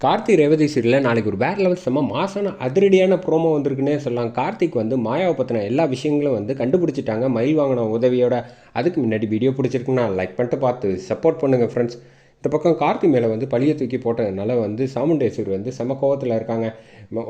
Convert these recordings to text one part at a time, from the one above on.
கார்த்தி ரேவதி சீரியலில் நாளைக்கு ஒரு வேறு லெவல் செம்ம மாசான அதிரடியான ப்ரோமோ வந்திருக்குன்னே சொல்லலாம். கார்த்திக் வந்து மாயாவை பற்றின எல்லா விஷயங்களும் வந்து கண்டுபிடிச்சிட்டாங்க. மயில் வாங்கின உதவியோட அதுக்கு முன்னாடி வீடியோ பிடிச்சிருக்குன்னா லைக் பண்ணிட்டு பார்த்து சப்போர்ட் பண்ணுங்கள் ஃப்ரெண்ட்ஸ் இந்த பக்கம் கார்த்தி மேலே வந்து பழிய தூக்கி போட்டதுனால வந்து சாமுண்டேஸ்வரி வந்து செம கோவத்தில் இருக்காங்க.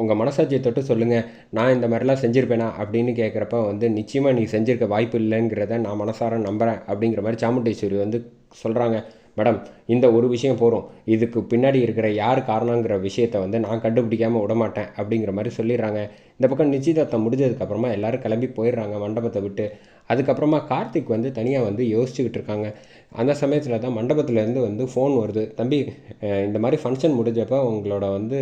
உங்கள் மனசாட்சியை தொட்டு சொல்லுங்கள் நான் இந்த மாதிரிலாம் செஞ்சுருப்பேனா அப்படின்னு கேட்குறப்ப வந்து நிச்சயமாக நீ செஞ்சிருக்க வாய்ப்பு இல்லைங்கிறத நான் மனசார நம்புகிறேன் அப்படிங்கிற மாதிரி சாமுண்டேஸ்வரி வந்து சொல்கிறாங்க மேடம் இந்த ஒரு விஷயம் போகிறோம் இதுக்கு பின்னாடி இருக்கிற யார் காரணங்கிற விஷயத்தை வந்து நான் கண்டுபிடிக்காமல் விடமாட்டேன் அப்படிங்கிற மாதிரி சொல்லிடுறாங்க. இந்த பக்கம் நிச்சயதார்த்தம் முடிஞ்சதுக்கப்புறமா எல்லோரும் கிளம்பி போயிடுறாங்க மண்டபத்தை விட்டு. அதுக்கப்புறமா கார்த்திக் வந்து தனியாக வந்து யோசிச்சுக்கிட்டு இருக்காங்க. அந்த சமயத்தில் தான் மண்டபத்துலேருந்து வந்து ஃபோன் வருது. தம்பி இந்த மாதிரி ஃபங்க்ஷன் முடிஞ்சப்போ உங்களோட வந்து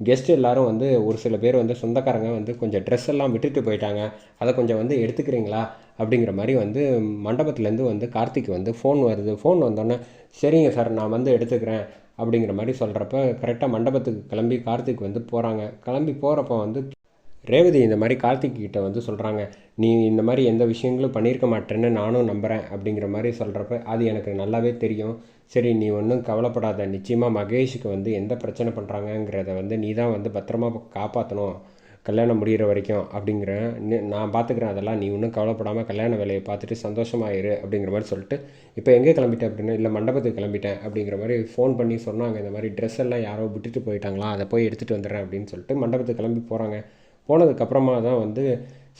கெஸ்ட் எல்லாரும் வந்து ஒரு சில பேர் வந்து சொந்தக்காரங்க வந்து கொஞ்சம் ட்ரெஸ் எல்லாம் விட்டுட்டு போயிட்டாங்க. அதை கொஞ்சம் வந்து எடுத்துக்கிறீங்களா? அப்படிங்கிற மாதிரி வந்து மண்டபத்துலேருந்து வந்து கார்த்திக் வந்து ஃபோன் வருது. ஃபோன் வந்தோடனே சரிங்க சார் நான் வந்து எடுத்துக்கிறேன் அப்படிங்கிற மாதிரி சொல்கிறப்ப கரெக்டாக மண்டபத்துக்கு கிளம்பி கார்த்திக் வந்து போகிறாங்க கிளம்பி போகிறப்ப வந்து ரேவதி இந்த மாதிரி கார்த்திக் கிட்ட வந்து சொல்கிறாங்க நீ இந்த மாதிரி எந்த விஷயங்களும் பண்ணியிருக்க மாட்டேன்னு நானும் நம்புகிறேன் அப்படிங்கிற மாதிரி சொல்கிறப்ப அது எனக்கு நல்லாவே தெரியும். சரி நீ ஒன்றும் கவலைப்படாத. நிச்சயமாக மகேஷுக்கு வந்து எந்த பிரச்சனை பண்ணுறாங்கங்கிறத வந்து நீ தான் வந்து பத்திரமா காப்பாற்றணும் கல்யாணம் முடிகிற வரைக்கும் அப்படிங்கிற நான் பார்த்துக்கிறேன் அதெல்லாம். நீ ஒன்றும் கவலைப்படாமல் கல்யாண வேலையை பார்த்துட்டு சந்தோஷமாயிரு அப்படிங்கிற மாதிரி சொல்லிட்டு இப்போ எங்கே கிளம்பிட்டேன் அப்படின்னா இல்லை மண்டபத்துக்கு கிளம்பிட்டேன் அப்படிங்கிற மாதிரி ஃபோன் பண்ணி சொன்னாங்க. இந்த மாதிரி ட்ரெஸ் எல்லாம் யாரோ விட்டுட்டு போயிட்டாங்களா அதை போய் எடுத்துகிட்டு வந்துடுறேன் அப்படின்னு சொல்லிட்டு மண்டபத்துக்கு கிளம்பி போகிறாங்க போனதுக்கப்புறமா தான் வந்து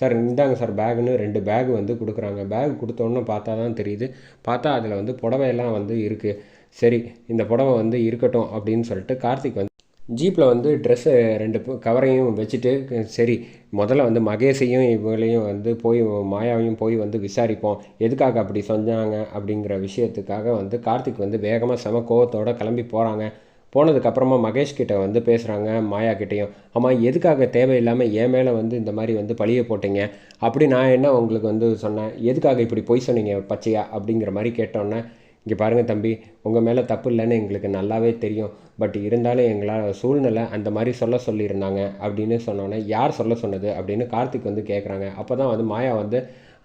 சார் இந்தாங்க சார் பேகுன்னு ரெண்டு பேக் வந்து கொடுக்குறாங்க. பேக் கொடுத்தோன்னு பார்த்தா தான் தெரியுது. பார்த்தா அதில் வந்து புடவையெல்லாம் வந்து இருக்குது சரி இந்த புடவை வந்து இருக்கட்டும் அப்படின்னு சொல்லிட்டு கார்த்திக் வந்து ஜீப்பில் வந்து ட்ரெஸ்ஸு ரெண்டு கவரையும் வச்சுட்டு சரி முதல்ல வந்து மகேஷையும் இவங்களையும் வந்து போய் மாயாவையும் போய் வந்து விசாரிப்போம். எதுக்காக அப்படி சொன்னாங்க? அப்படிங்கிற விஷயத்துக்காக வந்து கார்த்திக் வந்து வேகமாக செம கோவத்தோடு கிளம்பி போகிறாங்க போனதுக்கப்புறமா மகேஷ் கிட்ட வந்து பேசுகிறாங்க மாயா கிட்டேயும். ஆமாம் எதுக்காக தேவையில்லாமல் என் மேலே வந்து இந்த மாதிரி வந்து பழிய போட்டீங்க? அப்படி நான் என்ன உங்களுக்கு வந்து சொன்னேன்? எதுக்காக இப்படி பொய் சொன்னீங்க பச்சையா? அப்படிங்கிற மாதிரி கேட்டோன்னே இங்கே பாருங்கள் தம்பி உங்கள் மேலே தப்பு இல்லைன்னு எங்களுக்கு நல்லாவே தெரியும். பட் இருந்தாலும் எங்களால் சூழ்நிலை அந்த மாதிரி சொல்ல சொல்லியிருந்தாங்க அப்படின்னு சொன்னோன்னே யார் சொல்ல சொன்னது அப்படின்னு கார்த்திக் வந்து கேட்குறாங்க அப்போ தான் வந்து மாயா வந்து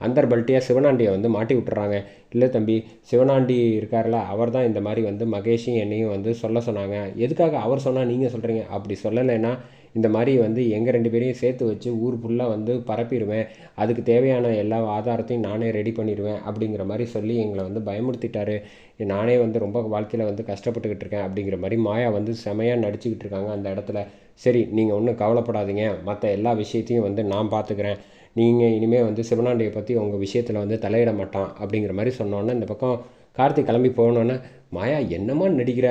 அந்தர்பல்ட்டியாக சிவனாண்டியை வந்து மாட்டி விட்டுறாங்க. இல்லை தம்பி சிவனாண்டி இருக்கார்ல அவர் தான் இந்த மாதிரி வந்து மகேஷையும் என்னையும் வந்து சொல்ல சொன்னாங்க. எதுக்காக அவர் சொன்னால் நீங்கள் சொல்கிறீங்க அப்படி சொல்லலைன்னா இந்த மாதிரி வந்து எங்கள் ரெண்டு பேரையும் சேர்த்து வச்சு ஊர் ஃபுல்லாக வந்து பரப்பிடுவேன். அதுக்கு தேவையான எல்லா ஆதாரத்தையும் நானே ரெடி பண்ணிடுவேன் அப்படிங்கிற மாதிரி சொல்லி எங்களை வந்து பயமுறுத்திட்டாரு. நானே வந்து ரொம்ப வாழ்க்கையில் வந்து கஷ்டப்பட்டுக்கிட்டு இருக்கேன் அப்படிங்கிற மாதிரி மாயா வந்து செமையாக நடிச்சுக்கிட்டு இருக்காங்க அந்த இடத்துல. சரி நீங்கள் ஒன்றும் கவலைப்படாதீங்க. மற்ற எல்லா விஷயத்தையும் வந்து நான் பார்த்துக்கிறேன் நீங்கள் இனிமேல் வந்து சிவனாண்டியை பற்றி உங்கள் விஷயத்தில் வந்து தலையிட மாட்டான் அப்படிங்கிற மாதிரி சொன்னோன்னே இந்த பக்கம் கார்த்திக் கிளம்பி போனோன்னே மாயா என்னமா நடிக்கிற?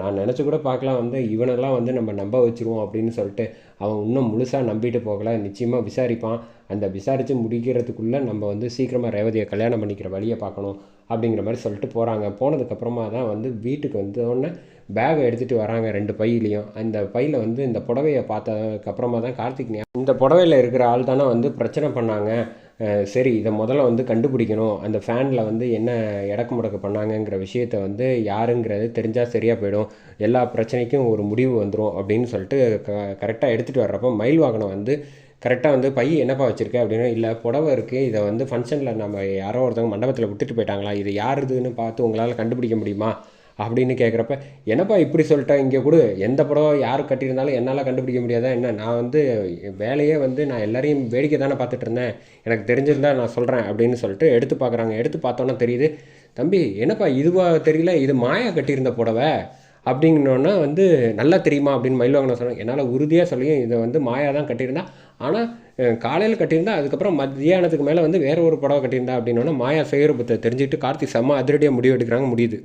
நான் நினச்சி கூட பார்க்கலாம் வந்து இவனெல்லாம் வந்து நம்ம நம்ப வச்சுருவோம் அப்படின்னு சொல்லிட்டு அவன் இன்னும் முழுசாக நம்பிட்டு போகல. நிச்சயமாக விசாரிப்பான். அந்த விசாரித்து முடிக்கிறதுக்குள்ளே நம்ம வந்து சீக்கிரமாக ரேவதியை கல்யாணம் பண்ணிக்கிற வழியை பார்க்கணும் அப்படிங்கிற மாதிரி சொல்லிட்டு போகிறாங்க போனதுக்கப்புறமா தான் வந்து வீட்டுக்கு வந்தோடனே பேகை எடுத்துகிட்டு வராங்க ரெண்டு பையிலையும். அந்த பையில் வந்து இந்த புடவையை பார்த்ததுக்கப்புறமா தான் கார்த்திக் இந்த புடவையில் இருக்கிற ஆள் தானே வந்து பிரச்சனை பண்ணாங்க. சரி இதை முதல்ல வந்து கண்டுபிடிக்கணும். அந்த ஃபேனில் வந்து என்ன இடக்கு முடக்கு பண்ணாங்கங்கிற விஷயத்த வந்து யாருங்கிறது தெரிஞ்சால் சரியாக போயிடும். எல்லா பிரச்சனைக்கும் ஒரு முடிவு வந்துடும் அப்படின்னு சொல்லிட்டு க கரெக்டாக எடுத்துகிட்டு வர்றப்போ மயில் வாகனம் வந்து கரெக்டாக வந்து பை என்னப்பா வச்சுருக்க அப்படின்னா இல்லை புடவை இருக்குது இதை வந்து ஃபங்க்ஷனில் நம்ம யாரோ ஒருத்தவங்க மண்டபத்தில் விட்டுட்டு போயிட்டாங்களா இது யாருதுன்னு பார்த்து உங்களால் கண்டுபிடிக்க முடியுமா? அப்படின்னு கேட்குறப்ப என்னப்பா இப்படி சொல்லிட்டேன் இங்கே கூட. எந்த படம் யார் கட்டியிருந்தாலும் என்னால் கண்டுபிடிக்க முடியாதா? என்ன? நான் வந்து வேலையே வந்து நான் எல்லாரையும் வேடிக்கை தானே பார்த்துட்டு இருந்தேன். எனக்கு தெரிஞ்சிருந்தா நான் சொல்கிறேன் அப்படின்னு சொல்லிட்டு எடுத்து பார்க்குறாங்க எடுத்து பார்த்தோன்னா தெரியுது தம்பி என்னப்பா இதுவாக தெரியல? இது மாயா கட்டியிருந்த புடவை. அப்படிங்கனோன்னா வந்து நல்லா தெரியுமா? அப்படின்னு மயில்வாகனம் சொன்னாங்க என்னால் உறுதியாக சொல்லியும் இதை வந்து மாயா தான் கட்டியிருந்தா. ஆனால் காலையில் கட்டியிருந்தா அதுக்கப்புறம் மத்தியானத்துக்கு மேலே வந்து வேற ஒரு புடவை கட்டியிருந்தா. அப்படின்னோன்னா மாயா சேகரபுத்தை தெரிஞ்சுக்கிட்டு கார்த்திக் செம்ம அதிரடியாக முடிவு எடுக்கிறாங்க முடியுது.